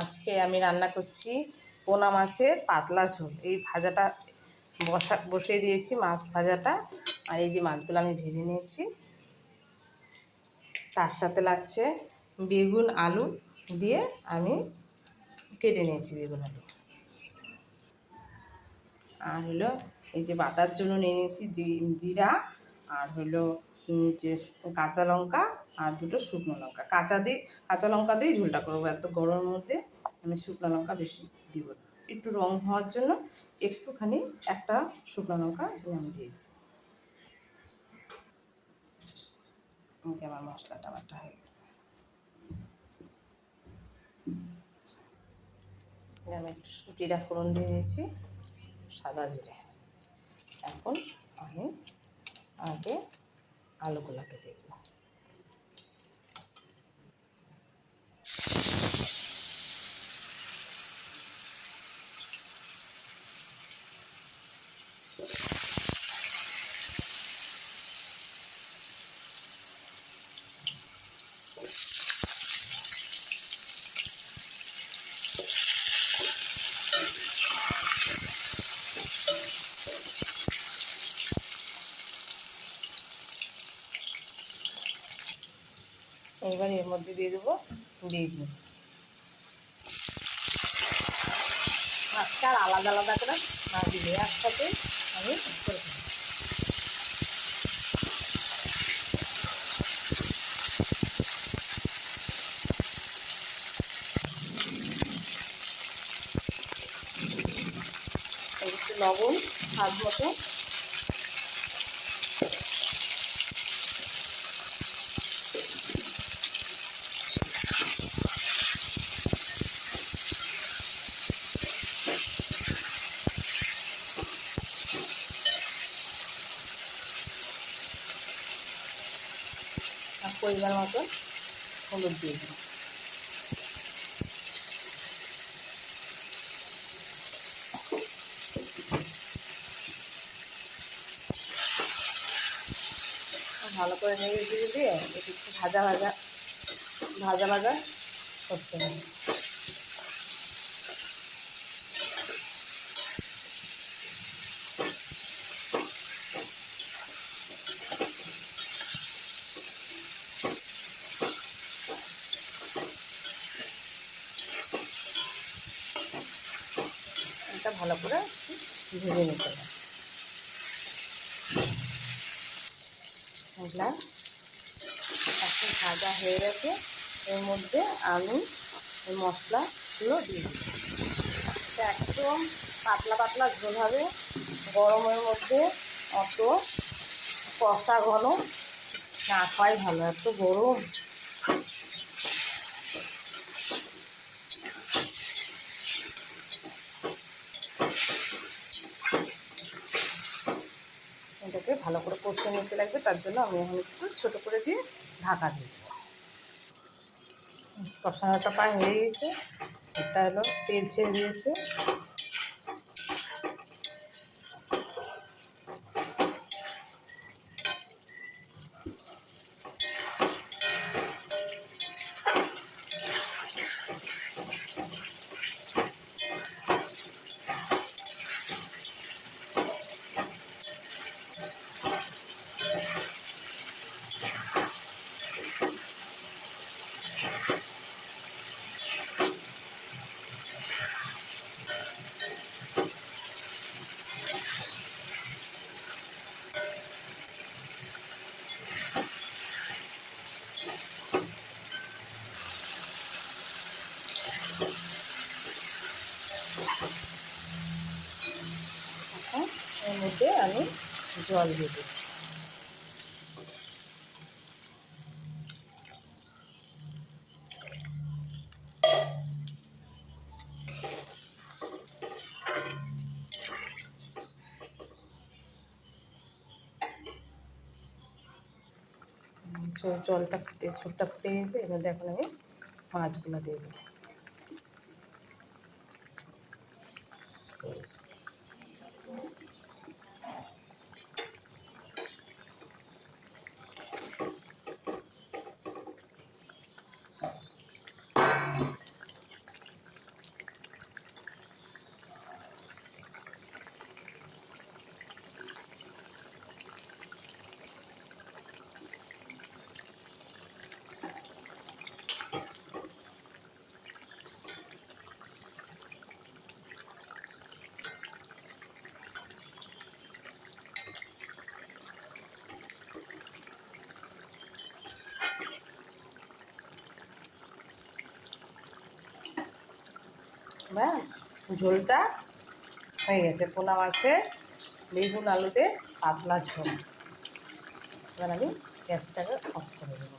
আজকে আমি রান্না করছি পোনা মাছের পাতলা ঝোল। এই ভাজাটা বসা, বসিয়ে দিয়েছি মাছ ভাজাটা। আর এই যে মাছগুলো আমি ভেজে নিয়েছি। তার সাথে লাগছে বেগুন আলু দিয়ে আমি কেটে নিয়েছি বেগুন আলু। আর হলো এই যে বাটার জন্য নিয়ে নিয়েছি জিরা। আর হলো কাঁচা লঙ্কা আর দুটো শুকনো লঙ্কা। কাঁচা দিয়ে, কাঁচা লঙ্কা দিয়েই ঝোলটা করব। এত গরমের মধ্যে আমি শুকনো লঙ্কা বেশি দিব একটু রং হওয়ার জন্য একটুখানি একটা শুকনো লঙ্কা আমি দিয়েছি। আমার মশলাটা বাটা হয়ে গেছে। আমি একটু জিরা ফোড়ন দিয়ে দিয়েছি, সাদা জিরে। এখন আমি আগে আলুগুলোকে দিয়ে দেবো এইবার এর মধ্যে দিয়ে দেবো বেগুন মাছটা আলাদা আলাদা করে না দিলে একসাথে আমি করে লবণ স্বাদ মতো আর পরিমাণ মতো হলুদ দিয়ে দিই ভালো করে নেড়ে দিয়ে একটু ভাজা ভাজা ভাজা ভাজা করতে হবে। ভালো করে ভেজে নিতে হবে। এগুলা এখন ভাজা হয়ে গেছে। এর মধ্যে আমি মশলাগুলো দিয়ে একদম পাতলা পাতলা ঝোল হবে গরমের মধ্যে অত কষা ঘন না খাওয়াই ভালো, এত গরম। ভালো করে কষে নিতে লাগবে, তার জন্য আমি এখন একটু ছোটো করে দিয়ে ঢাকা দিয়ে দেবো। কষানোটা পায়ে হয়ে গেছে। এটা হলো তেল ছেড়ে দিয়েছে। মধ্যে আমি জল দিয়ে দিই জলটা ফুটে ঝোলটা ফুটে গেছে এর মধ্যে আমি মাছগুলো দিয়ে দেবো ব্যাস ঝোলটা হয়ে গেছে। পোনা মাছে বেগুন আলুতে পাতলা ঝোল। এবার আমি গ্যাসটাকে অফ করে দেবো।